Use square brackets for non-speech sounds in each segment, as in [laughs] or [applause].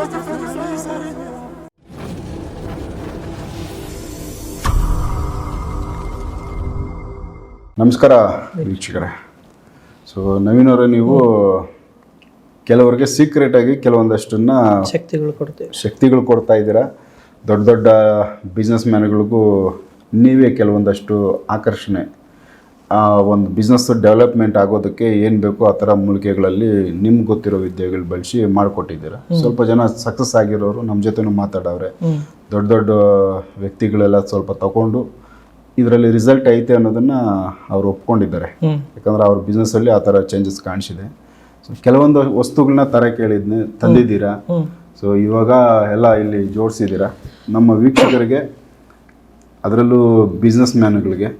ನಮಸ್ಕಾರ ವೀಕ್ಷಕರೇ. ಸೊ ನವೀನವರೇ ನೀವು ಕೆಲವರಿಗೆ ಸೀಕ್ರೆಟ್ ಆಗಿ ಕೆಲವೊಂದಷ್ಟನ್ನ ಶಕ್ತಿಗಳು ಕೊಡ್ತೀವಿ. ಶಕ್ತಿಗಳು ಕೊಡ್ತಾ ಇದ್ದೀರಾ? ದೊಡ್ಡ ದೊಡ್ಡ ಬಿಸ್ನೆಸ್ ಮ್ಯಾನ್ಗಳಿಗೂ ನೀವೇ ಕೆಲವೊಂದಷ್ಟು ಆಕರ್ಷಣೆ ಒಂದು ಬಿಸ್ನೆಸ್ ಡೆವಲಪ್ಮೆಂಟ್ ಆಗೋದಕ್ಕೆ ಏನು ಬೇಕೋ ಆ ಥರ ಮೂಲಿಕೆಗಳಲ್ಲಿ ನಿಮ್ಗೆ ಗೊತ್ತಿರೋ ವಿದ್ಯೆಗಳು ಬಳಸಿ ಮಾಡಿಕೊಟ್ಟಿದ್ದೀರಾ. ಸ್ವಲ್ಪ ಜನ ಸಕ್ಸಸ್ ಆಗಿರೋರು ನಮ್ಮ ಜೊತೆನೂ ಮಾತಾಡವ್ರೆ. ದೊಡ್ಡ ದೊಡ್ಡ ವ್ಯಕ್ತಿಗಳೆಲ್ಲ ಸ್ವಲ್ಪ ತಗೊಂಡು ಇದರಲ್ಲಿ ರಿಸಲ್ಟ್ ಐತೆ ಅನ್ನೋದನ್ನು ಅವ್ರು ಒಪ್ಕೊಂಡಿದ್ದಾರೆ. ಯಾಕಂದರೆ ಅವ್ರ ಬಿಸ್ನೆಸ್ಸಲ್ಲಿ ಆ ಥರ ಚೇಂಜಸ್ ಕಾಣಿಸಿದೆ. ಸೊ ಕೆಲವೊಂದು ವಸ್ತುಗಳನ್ನ ತರ ಕೇಳಿದ್ನೆ ತಂದಿದ್ದೀರಾ? ಸೊ ಇವಾಗ ಎಲ್ಲ ಇಲ್ಲಿ ಜೋಡಿಸಿದ್ದೀರಾ? ನಮ್ಮ ವೀಕ್ಷಕರಿಗೆ ಅದರಲ್ಲೂ ಬಿಸ್ನೆಸ್ ಮ್ಯಾನ್ಗಳಿಗೆ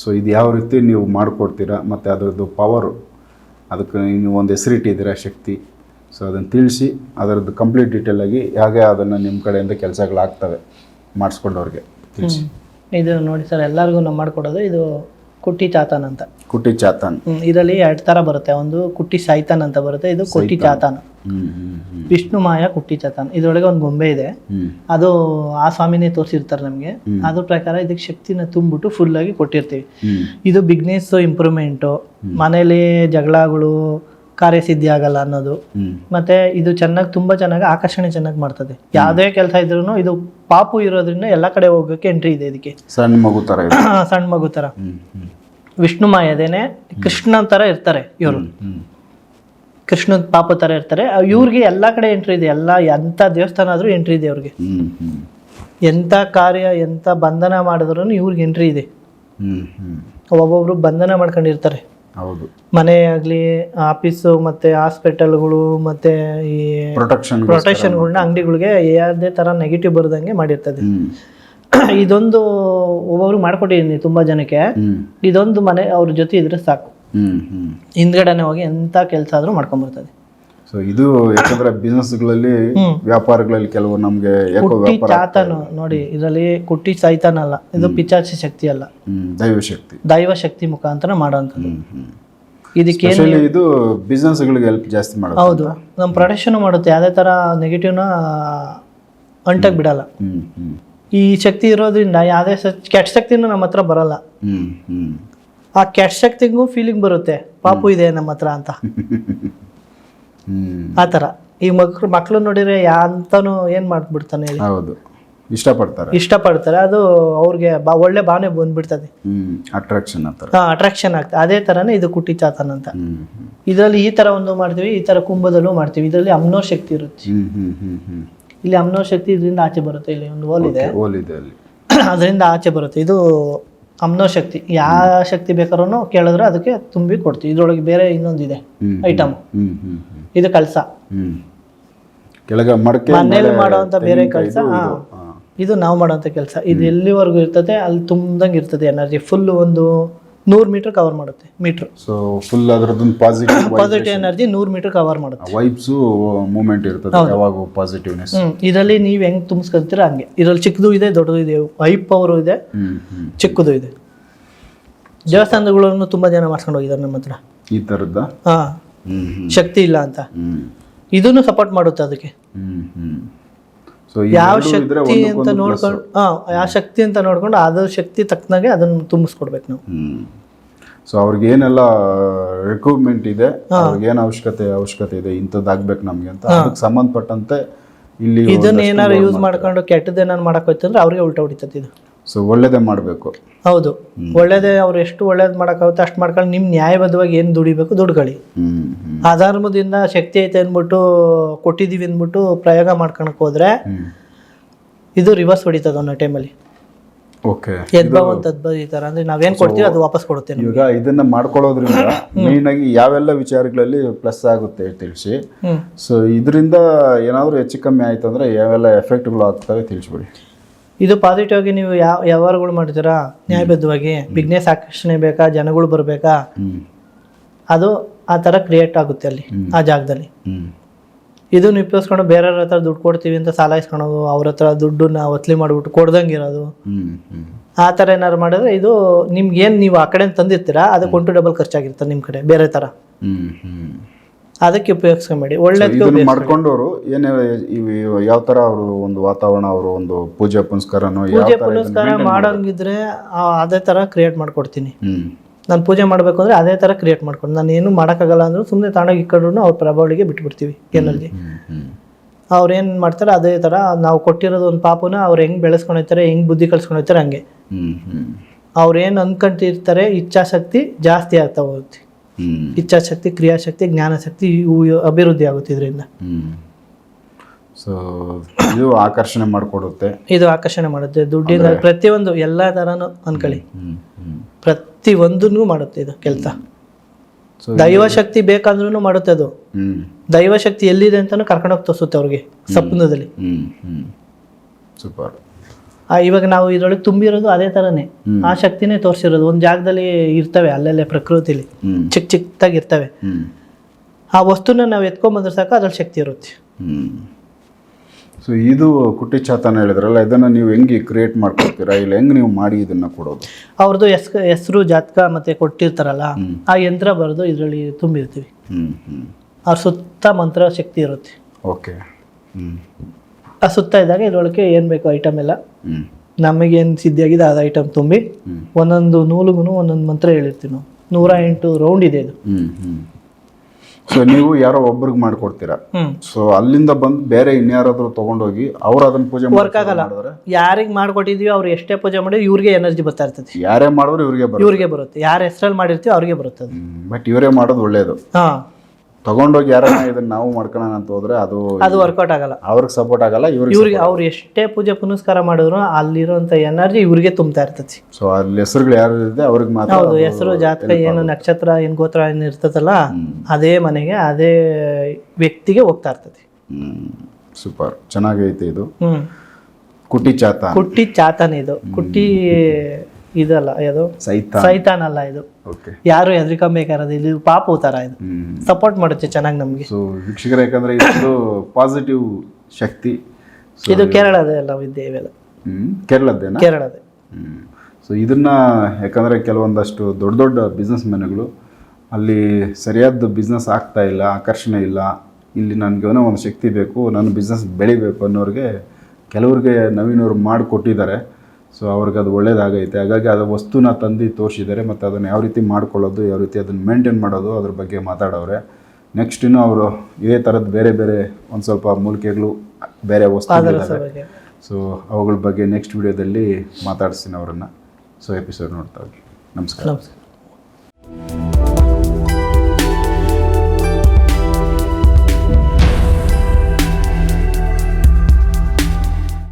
ಸೊ ಇದು ಯಾವ ರೀತಿ ನೀವು ಮಾಡಿಕೊಡ್ತೀರಾ? ಮತ್ತು ಅದರದ್ದು ಪವರು ಅದಕ್ಕೆ ನೀವು ಒಂದು ಹೆಸರಿಟ್ಟಿದ್ದೀರಾ ಶಕ್ತಿ. ಸೊ ಅದನ್ನು ತಿಳಿಸಿ, ಅದರದ್ದು ಕಂಪ್ಲೀಟ್ ಡೀಟೇಲಾಗಿ ಹೇಗೆ ಅದನ್ನು ನಿಮ್ಮ ಕಡೆಯಿಂದ ಕೆಲಸಗಳಾಗ್ತವೆ, ಮಾಡಿಸ್ಕೊಂಡವ್ರಿಗೆ ತಿಳಿಸಿ. ಇದು ನೋಡಿ ಸರ್, ಎಲ್ಲರಿಗೂ ನಾವು ಮಾಡಿಕೊಡೋದು. ಇದು ಕುಟ್ಟಿ ಚಾತಾನ್ ಅಂತ. ಕುಟ್ಟಿ ಚಾತಾನ್. ಇದರಲ್ಲಿ ಎರಡು ತರ ಬರುತ್ತೆ. ಒಂದು ಕುಟ್ಟಿ ಸೈತಾನ್ ಅಂತ ಬರುತ್ತೆ ಇದು ಕುಟ್ಟಿ ಚಾತಾನ್. ವಿಷ್ಣು ಮಾಯ ಕುಟ್ಟಿ ಚಾತಾನ್. ಇದರೊಳಗೆ ಒಂದು ಗೊಂಬೆ ಇದೆ. ಅದು ಆ ಸ್ವಾಮಿನೇ ತೋರಿಸಿರ್ತಾರೆ ನಮಗೆ. ಅದ್ರ ಪ್ರಕಾರ ಇದಕ್ಕೆ ಶಕ್ತಿನ ತುಂಬಿಟ್ಟು ಫುಲ್ ಆಗಿ ಕೊಟ್ಟಿರ್ತೀವಿ. ಇದು ಬಿಗ್ನೆಸ್ ಇಂಪ್ರೂವ್ಮೆಂಟು. ಮನೇಲಿ ಜಗಳಗಳು ಕಾರ್ಯಸಿದ್ಧಿ ಆಗಲ್ಲ ಅನ್ನೋದು. ಮತ್ತೆ ಇದು ಚೆನ್ನಾಗಿ ತುಂಬಾ ಚೆನ್ನಾಗಿ ಆಕರ್ಷಣೆ ಚೆನ್ನಾಗಿ ಮಾಡ್ತದೆ. ಯಾವುದೇ ಕೆಲಸ ಇದ್ರೂ ಇದು ಪಾಪು ಇರೋದ್ರಿಂದ ಎಲ್ಲ ಕಡೆ ಹೋಗೋಕೆ ಎಂಟ್ರಿ ಇದೆ ಇದಕ್ಕೆ. ಸಣ್ಣ ಮಗು ತರ ಸಣ್ಣ ಮಗು ತರ. ವಿಷ್ಣು ಮಾಯದೇನೆ ಕೃಷ್ಣನ ತರ ಇರ್ತಾರೆ ಇವರು. ಕೃಷ್ಣನ ಕೃಷ್ಣ ಪಾಪ ತರ ಇರ್ತಾರೆ. ಇವ್ರಿಗೆ ಎಲ್ಲಾ ಕಡೆ ಎಂಟ್ರಿ ಇದೆ. ಎಲ್ಲ ಎಂತ ದೇವಸ್ಥಾನ ಆದ್ರೂ ಎಂಟ್ರಿ ಇದೆ ಅವ್ರಿಗೆ ಎಂಥ ಎಂತ ಕಾರ್ಯ ಎಂತ ಬಂಧನ ಮಾಡಿದ್ರು ಇವ್ರಿಗೆ ಎಂಟ್ರಿ ಇದೆ. ಒಬ್ಬೊಬ್ರು ಬಂಧನ ಮಾಡ್ಕೊಂಡಿರ್ತಾರೆ. ಹೌದು. ಮನೆ ಆಗ್ಲಿ ಆಫೀಸು ಮತ್ತೆ ಹಾಸ್ಪಿಟಲ್ಗಳು ಮತ್ತೆ ಈ ಪ್ರೊಟೆಕ್ಷನ್ ಪ್ರೊಟೆಕ್ಷನ್ಗಳನ್ನ ಅಂಗಡಿಗಳಿಗೆ ಯಾವುದೇ ತರ ನೆಗೆಟಿವ್ ಬರದಂಗೆ ಮಾಡಿರ್ತದೆ. [coughs] ಇದೊಂದು ಒಬ್ಬೊಬ್ರು ಮಾಡ್ಕೊಟ್ಟಿದ್ದೀನಿ ತುಂಬಾ ಜನಕ್ಕೆ. ಇದೊಂದು ಮನೆ ಅವ್ರ ಜೊತೆ ಇದ್ರೆ ಸಾಕು. ಹಿಂದ್ಗಡೆನೆ ಹೋಗಿ ಎಂತ ಕೆಲಸ ಆದ್ರೂ ಮಾಡ್ಕೊಂಡ್ಬರ್ತದೆ ಸೊ ಇದು ಯಾಕಂದ್ರೆ ಬಿಸ್ನೆಸ್ಗಳಲ್ಲಿ. ವ್ಯಾಪಾರಗಳಲ್ಲಿ ಕೆಲವು ನಮಗೆ ಕುಟ್ಟಿ ಚಾತನು ನೋಡಿ ಇದರಲ್ಲಿ ಕುಟ್ಟಿ ಸೈತಾನ ಅಲ್ಲ ಇದು ಪಿಚಾಚಿ ಶಕ್ತಿ ಅಲ್ಲ. ದೈವ ಶಕ್ತಿ. ದೈವ ಶಕ್ತಿ ಮುಖಾಂತರ ಮಾಡೋಂಥದ್ದು ಇದಕ್ಕೆ ಇದು ಬಿಸ್ನೆಸ್ಗಳಿಗೆ ಹೆಲ್ಪ್ ಜಾಸ್ತಿ ಮಾಡೋದು ಹೌದು. ನಮ್ಮ ಪ್ರೊಡಕ್ಷನ್ ಮಾಡುತ್ತೆ. ಯಾವುದೇ ಥರ ನೆಗೆಟಿವ್ನ ಅಂಟಕ್ ಬಿಡಲ್ಲ. ಈ ಶಕ್ತಿ ಇರೋದ್ರಿಂದ ಯಾವುದೇ ಕೆಟ್ಟ ಶಕ್ತಿನೂ ನಮ್ಮ ಹತ್ರ ಬರಲ್ಲ. ಆ ಕೆಟ್ಟ ಶಕ್ತಿಗೂ ಫೀಲಿಂಗ್ ಬರುತ್ತೆ. ಪಾಪು ಇದೆ ನಮ್ಮ ಹತ್ರ ಅಂತ. [laughs] ಆ ಥರ. ಈ ಮಕ್ಳು ಮಕ್ಳು ನೋಡಿದ್ರೆ ಅಂತಾನು ಏನು ಮಾಡ್ಬಿಡ್ತಾನೆ ಹೇಳಿ. ಹೌದು. ಇಷ್ಟಪಡ್ತಾರೆ. ಇಷ್ಟಪಡ್ತಾರೆ. ಅದು ಅವ್ರಿಗೆ ಬಾ ಒಳ್ಳೆ ಭಾವನೆ ಬಂದ್ಬಿಡ್ತದೆ. ಅಟ್ರಾಕ್ಷನ್ ಹಾಂ ಅಟ್ರಾಕ್ಷನ್ ಆಗ್ತದೆ. ಅದೇ ಥರನೇ ಇದು ಕುಟ್ಟಿ ಚಾತನ ಅಂತ. ಹ್ಮ್ ಹ್ಮ್. ಇದರಲ್ಲಿ ಈ ಥರ ಒಂದು ಮಾಡ್ತೀವಿ ಈ ಥರ ಕುಂಭದಲ್ಲೂ ಮಾಡ್ತೀವಿ. ಇದರಲ್ಲಿ ಅಮ್ನೋ ಶಕ್ತಿ ಇರುತ್ತೆ. ಇಲ್ಲಿ ಅಮ್ನೋ ಶಕ್ತಿ ಇದರಿಂದ ಆಚೆ ಬರುತ್ತೆ ಇಲ್ಲಿ ಒಂದು ಹೋಲ್ ಇದೆ. ಓಲ್ ಇದೆ ಅಲ್ಲಿ. [clears throat] ಅದರಿಂದ ಆಚೆ ಬರುತ್ತೆ. ಇದು ಅಮ್ನೋ ಶಕ್ತಿ. ಯಾವ ಶಕ್ತಿ ಬೇಕಾದ್ರೂ ಕೇಳಿದ್ರೆ ಅದಕ್ಕೆ ತುಂಬಿ ಕೊಡ್ತೀವಿ. ಇದ್ರೊಳಗೆ ಬೇರೆ ಇನ್ನೊಂದಿದೆ ಐಟಮ್ ಇದು ಕಳಸ ಕೆಳಗೆ ಮಡಕೆ ಮನೇಲಿ ಬೇರೆ ಕೆಲಸ ಇದು. ನಾವು ಮಾಡೋಂಥ ಕೆಲಸ. ಇದು ಎಲ್ಲಿವರೆಗೂ ಇರ್ತದೆ ಅಲ್ಲಿ ತುಂಬ್ದಂಗೆ ಇರ್ತದೆ ಎನರ್ಜಿ. ಫುಲ್ ಒಂದು ನೂರು ಮೀಟರ್ ಕವರ್ ಮಾಡುತ್ತೆ ಮೀಟರ್. ಸೊ ಫುಲ್ ಅದರದ್ದು ಪಾಸಿಟಿವ್ ಪಾಸಿಟಿವ್ ಎನರ್ಜಿ ನೂರು ಮೀಟರ್ ಕವರ್ ಮಾಡುತ್ತೆ. ವೈಬ್ಸು ಮೂಮೆಂಟ್ ಇರ್ತದೆ ಯಾವಾಗ ಪಾಸಿಟಿವ್ನೆಸ್ ಇದರಲ್ಲಿ ನೀವು ಹೆಂಗ್ ತುಂಬಿಸ್ಕೊಳ್ತೀರ ಹಂಗೆ. ಇದರಲ್ಲಿ ಚಿಕ್ಕದು ಇದೆ ದೊಡ್ಡದು ಇದೆ ವೈಪ್ ಪವರ್ ಇದೆ ಚಿಕ್ಕದು ಇದೆ. ದೇವಸ್ಥಾನಗಳನ್ನು ತುಂಬಾ ಜನ ಮಾಡ್ಸ್ಕೊಂಡು ಹೋಗಿದ್ದಾರೆ ನಮ್ಮ ಹತ್ರ. ಈ ತರದ ಹಾ. ಶಕ್ತಿ ಇಲ್ಲ ಅಂತ. ಇದನ್ನು ಸಪೋರ್ಟ್ ಮಾಡುತ್ತೆ ಅದಕ್ಕೆ. ಯಾವ ಶಕ್ತಿ ಅಂತ ನೋಡ್ಕೊಂಡು ಹಾ ಯಾವ ಶಕ್ತಿ ಅಂತ ನೋಡ್ಕೊಂಡು ಅದ್ರ ಶಕ್ತಿ ತಕ್ಕನಾಗೆ ಅದನ್ನ ತುಂಬಿಸ್ಕೊಡ್ಬೇಕು ನಾವು. ಸೊ ಅವ್ರಿಗೆ ಏನೆಲ್ಲ ರಿಕ್ರೂಟ್ಮೆಂಟ್ ಇದೆ ಅವ್ರಿಗೆ ಏನು ಅವಶ್ಯಕತೆ ಅವಶ್ಯಕತೆ ಇದೆ ಇಂಥದ್ದು ನಮಗೆ ನಮ್ಗೆ ಅಂತ. ಅದಕ್ಕೆ ಸಂಬಂಧಪಟ್ಟಂತೆ ಇಲ್ಲಿ ಇದನ್ನ ಏನಾರು ಯೂಸ್ ಮಾಡ್ಕೊಂಡು ಕೆಟ್ಟದೇನಾರು ಮಾಡಕ್ ಹೋಯ್ತಂದ್ರೆ ಅವ್ರಿಗೆ ಉಲ್ಟಾ ಹೊಡಿತೈತಿ ಇದು. ಸೊ ಒಳ್ಳೇದೇ ಮಾಡಬೇಕು. ಹೌದು. ಒಳ್ಳೇದೇ ಅವ್ರು ಎಷ್ಟು ಒಳ್ಳೇದು ಮಾಡೋಕ್ಕಾಗುತ್ತೆ ಅಷ್ಟು ಮಾಡ್ಕೊಂಡು ನಿಮ್ಮ ನ್ಯಾಯಬದ್ಧವಾಗಿ ಏನು ದುಡಿಬೇಕು ದುಡ್ಕೊಳ್ಳಿ. ಅಧರ್ಮದಿಂದ ಶಕ್ತಿ ಐತೆ ಅಂದ್ಬಿಟ್ಟು ಕೊಟ್ಟಿದ್ದೀವಿ ಅಂದ್ಬಿಟ್ಟು ಪ್ರಯೋಗ ಮಾಡ್ಕೊಳಕ್ ಹೋದ್ರೆ ಇದು ರಿವರ್ಸ್ ಹೊಡಿತದ ಅನ್ನೋ ಟೈಮಲ್ಲಿ ಓಕೆ ಅಂತ ಈ ಥರ ಅಂದ್ರೆ ನಾವೇನು ಕೊಡ್ತೀವಿ ಅದು ವಾಪಸ್ ಈಗ ಇದನ್ನ ಮಾಡ್ಕೊಳ್ಳೋದ್ರಿಂದ ಮೇನ್ ಆಗಿ ಯಾವೆಲ್ಲ ವಿಚಾರಗಳಲ್ಲಿ ಪ್ಲಸ್ ಆಗುತ್ತೆ ತಿಳಿಸಿ. ಸೊ ಇದರಿಂದ ಏನಾದರೂ ಹೆಚ್ಚು ಕಮ್ಮಿ ಆಯ್ತು ಅಂದ್ರೆ ಯಾವೆಲ್ಲ ಎಫೆಕ್ಟ್ಗಳು ಆಗ್ತವೆ ತಿಳಿಸ್ಬಿಡಿ. ಇದು ಪಾಸಿಟಿವ್ ಆಗಿ ನೀವು ಯಾವ ವ್ಯವಹಾರಗಳು ಮಾಡ್ತೀರಾ? ನ್ಯಾಯಬದ್ಧವಾಗಿ ಬಿಸ್ನೆಸ್ ಆಕರ್ಷಣೆ ಬೇಕಾ? ಜನಗಳು ಬರಬೇಕಾ? ಅದು ಆ ಥರ ಕ್ರಿಯೇಟ್ ಆಗುತ್ತೆ ಅಲ್ಲಿ ಆ ಜಾಗದಲ್ಲಿ. ಇದು ಇದನ್ನ ಉಪಯೋಗಿಸ್ಕೊಂಡು ಬೇರೆಯವ್ರ ಹತ್ರ ದುಡ್ಡು ಕೊಡ್ತೀವಿ ಅಂತ ಸಾಲ ಇಸ್ಕೊಳೋದು ಅವ್ರ ಹತ್ರ ದುಡ್ಡನ್ನ ಒತ್ಲಿ ಮಾಡಿಬಿಟ್ಟು ಕೊಡ್ದಂಗೆ ಇರೋದು ಆ ಥರ ಏನಾದ್ರು ಮಾಡಿದ್ರೆ ಇದು ನಿಮ್ಗೇನು ಏನು ನೀವು ಆ ಕಡೆ ತಂದಿರ್ತೀರಾ? ಅದಕ್ಕೆ ಒಂಟು ಡಬಲ್ ಖರ್ಚಾಗಿರ್ತದೆ ನಿಮ್ಮ ಕಡೆ ಬೇರೆ ಥರ ಅದಕ್ಕೆ ಉಪಯೋಗಿಸ್ಕೊಂಬೇಡಿ ಒಳ್ಳೇದಕ್ಕೆ ಇದನ್ನ ಮಾಡ್ಕೊಂಡವರು ಏನೇ ಇವು ಯಾವ ತರ ಅವರು ಒಂದು ವಾತಾವರಣ ಅವರು ಒಂದು ಪೂಜೆ ಪುನಸ್ಕಾರನೋ ಯಾವ ಪೂಜೆ ತರ ಪುನಸ್ಕಾರ ಮಾಡೋಂಗಿದ್ರೆ ಆ- ಅದೇ ಥರ ಕ್ರಿಯೇಟ್ ಮಾಡ್ಕೊಡ್ತೀನಿ. ಹ್ಮ್. ನಾನು ಪೂಜೆ ಮಾಡಬೇಕು ಅಂದರೆ ಅದೇ ಥರ ಕ್ರಿಯೇಟ್ ಮಾಡ್ಕೊಂಡು ನಾನು ಏನು ಮಾಡೋಕ್ಕಾಗಲ್ಲ ಅಂದರೂ ಸುಮ್ಮನೆ ತಾಣಾಗಿ ಇಕ್ಕಂಡ್ರು ಅವ್ರ ಪ್ರಭಾವಳಿಗೆ ಬಿಟ್ಬಿಡ್ತೀವಿ ಏನಲ್ಲಿ ಹ್ಮ್ ಹ್ಮ್. ಅವ್ರು ಏನು ಮಾಡ್ತಾರೆ ಅದೇ ಥರ ನಾವು ಕೊಟ್ಟಿರೋದು ಒಂದು ಪಾಪನ ಅವ್ರು ಹೆಂಗೆ ಬೆಳೆಸ್ಕೊಂಡಿರ್ತಾರೆ ಹೆಂಗೆ ಬುದ್ಧಿ ಕಳ್ಸ್ಕೊಂಡು ಹೋಗ್ತಾರೆ ಹಂಗೆ. ಹ್ಮ್ ಹ್ಮ್. ಅವ್ರು ಏನು ಅಂದ್ಕೊಂತಿರ್ತಾರೆ ಇಚ್ಛಾಶಕ್ತಿ ಜಾಸ್ತಿ ಆಗ್ತಾ ಹೋಗುತ್ತೆ. ಇಚ್ಛಾಶಕ್ತಿ ಕ್ರಿಯಾಶಕ್ತಿ ಜ್ಞಾನಶಕ್ತಿ ಇವು ಅಭಿವೃದ್ಧಿ ಆಗುತ್ತೆ ಇದರಿಂದ. ಸೊ ಇದು ಆಕರ್ಷಣೆ ಮಾಡಿಕೊಡುತ್ತೆ. ಇದು ಆಕರ್ಷಣೆ ಮಾಡುತ್ತೆ. ದುಡ್ಡಿಂದ ಪ್ರತಿಯೊಂದು ಎಲ್ಲ ಥರನೂ ಅನ್ಕೊಳ್ಳಿ. ಪ್ರತಿ ಒಂದನ್ನು ಮಾಡುತ್ತೆ ಇದು ಕೆಲಸ. ಸೊ ದೈವಶಕ್ತಿ ಬೇಕಂದ್ರೂ ಮಾಡುತ್ತೆ ಅದು. ಹ್ಮ್. ದೈವಶಕ್ತಿ ಎಲ್ಲಿದೆ ಅಂತಾನು ಕರ್ಕೊಂಡೋಗಿ ತೋರಿಸುತ್ತೆ ಅವ್ರಿಗೆ ಸಪ್ನದಲ್ಲಿ. ಹ್ಮ್ ಹ್ಮ್. ಸೂಪರ್. ಇವಾಗ ನಾವು ಇದರೊಳಗೆ ತುಂಬಿರೋದು ಅದೇ ಥರನೇ ಆ ಶಕ್ತಿನೇ ತೋರಿಸಿರೋದು. ಒಂದು ಜಾಗದಲ್ಲಿ ಇರ್ತವೆ ಅಲ್ಲಲ್ಲೇ ಪ್ರಕೃತಿಲಿ. ಚಿಕ್ಕ ಚಿಕ್ಕದಾಗಿ ಇರ್ತವೆ. ಆ ವಸ್ತುನ ನಾವು ಎತ್ಕೊಂಬಂದ್ರೆ ಸಾಕು ಅದ್ರಲ್ಲಿ ಶಕ್ತಿ ಇರುತ್ತೆ. ಸೊ ಇದು ಕುಟ್ಟಿ ಚಾತನ ಹೇಳಿದ್ರಲ್ಲ ಇದನ್ನ ನೀವು ಹೆಂಗೆ ಕ್ರಿಯೇಟ್ ಮಾಡ್ಕೊಳ್ತೀರಾ ಇಲ್ಲ ಹೆಂಗೆ ನೀವು ಮಾಡಿ ಇದನ್ನ ಕೊಡೋದು? ಅವ್ರದ್ದು ಹೆಸ್ ಹೆಸರು ಜಾತಕ ಮತ್ತೆ ಕೊಟ್ಟಿರ್ತಾರಲ್ಲ ಆ ಯಂತ್ರ ಬರೆದು ಇದರಲ್ಲಿ ತುಂಬಿರ್ತೀವಿ. ಅವ್ರ ಸುತ್ತ ಮಂತ್ರ ಶಕ್ತಿ ಇರುತ್ತೆ. ಓಕೆ ಹ್ಮ್. ಆ ಸುತ್ತ ಇದ್ದಾಗ ಇದ್ರೊಳಗೆ ಏನು ಬೇಕು ಐಟಮ್ ಎಲ್ಲ. ನಮಗೇನು ಸಿದ್ಧಿಯಾಗಿದೆ ಅದು ಐಟಮ್ ತುಂಬಿ ಒಂದೊಂದು ನೂಲುಗೂ ಒಂದೊಂದು ಮಂತ್ರ ಹೇಳಿರ್ತೀವಿ ನಾವು. ನೂರ ಎಂಟು ರೌಂಡ್ ಇದೆ ಇದು. ಸೊ ನೀವು ಯಾರೋ ಒಬ್ರಿಗೆ ಮಾಡ್ಕೊಡ್ತೀರಾ? ಸೊ ಅಲ್ಲಿಂದ ಬಂದು ಬೇರೆ ಇನ್ಯಾರಾದ್ರೂ ತಗೊಂಡೋಗಿ ಅವ್ರು ಅದನ್ನ ಪೂಜೆ ವರ್ಕ್ ಆಗಲ್ಲ. ಯಾರಿಗೆ ಮಾಡ್ಕೊಟ್ಟಿದೀವಿ ಅವ್ರು ಎಷ್ಟೇ ಪೂಜೆ ಮಾಡಿ ಇವ್ರಿಗೆ ಎನರ್ಜಿ ಬರ್ತಾ ಇರ್ತದೆ. ಯಾರೇ ಮಾಡಿದ್ರು ಇವ್ರಿಗೆ ಬರುತ್ತೆ. ಇವ್ರಿಗೆ ಬರುತ್ತೆ. ಯಾರ ಹೆಸರಲ್ಲಿ ಮಾಡಿರ್ತೀವಿ ಅವ್ರಿಗೆ ಬರುತ್ತೆ ಬಟ್ ಇವರೇ ಮಾಡೋದು ಒಳ್ಳೇದು. ಹಾ. ತಗೊಂಡೋಗಿ ಯಾರನ್ನ ಇದನ್ನ ನಾವು ಮಾಡ್ಕೊಳ್ಳೋಣ ಅಂತ ಹೋದ್ರೆ ಅದು ಅದು ವರ್ಕೌಟ್ ಆಗಲ್ಲ. ಅವ್ರಿಗೆ ಸಪೋರ್ಟ್ ಆಗಲ್ಲ ಇವ್ರಿಗೆ ಇವ್ರಿಗೆ ಅವ್ರು ಎಷ್ಟೇ ಪೂಜೆ ಪುನಸ್ಕಾರ ಮಾಡಿದ್ರು ಅಲ್ಲಿರುವಂತ ಎನರ್ಜಿ ಇವ್ರಿಗೆ ತುಂಬ್ತಾ ಇರ್ತತಿ ಸೊ ಅಲ್ಲಿ ಹೆಸರುಗಳು ಯಾರು ಇದೆ ಅವ್ರಿಗೆ ಮಾತ್ರ ಹೌದು ಹೆಸರು ಜಾತಕ ಏನು ನಕ್ಷತ್ರ ಏನು ಗೋತ್ರ ಏನು ಇರ್ತದಲ್ಲ ಅದೇ ಮನೆಗೆ ಅದೇ ವ್ಯಕ್ತಿಗೆ ಹೋಗ್ತಾ ಇರ್ತತಿ ಸೂಪರ್ ಚೆನ್ನಾಗೈತೆ ಇದು. ಕುಟ್ಟಿ ಕುಟಿ ಚಾತ ಕುಟ್ಟಿ ಚಾತನ ಇದು. ಕುಟ್ಟಿ ಇದಲ್ಲ ಸೈತ ಸೈತಾನ್. ಅಲ್ಲ ಇದು. ಯಾರು ಹೆದರಿಕೊಂಬೇಕಾರದು? ಇದು ಪಾಪು ತರ ಇದು. ಸಪೋರ್ಟ್ ಮಾಡುತ್ತೆ ಚೆನ್ನಾಗಿ ನಮಗೆ. ಸೊ ವೀಕ್ಷಕರ ಯಾಕಂದ್ರೆ ಇದು ಪಾಸಿಟಿವ್ ಶಕ್ತಿ. ಇದು ಕೇರಳದ ಎಲ್ಲ ವಿದ್ಯೆ ಇವೆಲ್ಲ. ಕೇರಳದೇ ಕೇರಳದ್ದೇನಾ? ಕೇರಳದ. ಹ್ಮ್. ಸೊ ಇದನ್ನ ಯಾಕಂದ್ರೆ ಕೆಲವೊಂದಷ್ಟು ದೊಡ್ಡ ದೊಡ್ಡ ಬಿಸ್ನೆಸ್ ಮ್ಯಾನ್ಗಳು ಅಲ್ಲಿ ಸರಿಯಾದ ಬಿಸ್ನೆಸ್ ಆಗ್ತಾ ಇಲ್ಲ ಆಕರ್ಷಣೆ ಇಲ್ಲ. ಇಲ್ಲಿ ನನಗೆ ಏನೋ ಒಂದು ಶಕ್ತಿ ಬೇಕು ನನ್ನ ಬಿಸ್ನೆಸ್ ಬೆಳಿಬೇಕು ಅನ್ನೋರಿಗೆ ಕೆಲವ್ರಿಗೆ ನವೀನವ್ರು ಮಾಡಿಕೊಟ್ಟಿದ್ದಾರೆ. ಸೊ ಅವ್ರಿಗೆ ಅದು ಒಳ್ಳೇದಾಗೈತೆ. ಹಾಗಾಗಿ ಅದು ವಸ್ತುನ ತಂದು ತೋರಿಸಿದ್ದಾರೆ ಮತ್ತು ಅದನ್ನು ಯಾವ ರೀತಿ ಮಾಡ್ಕೊಳ್ಳೋದು ಯಾವ ರೀತಿ ಅದನ್ನು ಮೇಂಟೈನ್ ಮಾಡೋದು ಅದ್ರ ಬಗ್ಗೆ ಮಾತಾಡೋರೆ ನೆಕ್ಸ್ಟ್ ಇನ್ನು ಅವರು ಇದೇ ಥರದ್ದು ಬೇರೆ ಬೇರೆ ಒಂದು ಸ್ವಲ್ಪ ಮೂಲಿಕೆಗಳು ಬೇರೆ ವಸ್ತುಗಳಿದ್ದಾವೆ ಸೊ ಅವುಗಳ ಬಗ್ಗೆ ನೆಕ್ಸ್ಟ್ ವಿಡಿಯೋದಲ್ಲಿ ಮಾತಾಡಿಸ್ತೀನಿ ಅವರನ್ನು. ಸೊ ಎಪಿಸೋಡ್ ನೋಡ್ತಾ ಹೋಗಿ. ನಮಸ್ಕಾರ. ನಮಸ್ಕಾರ.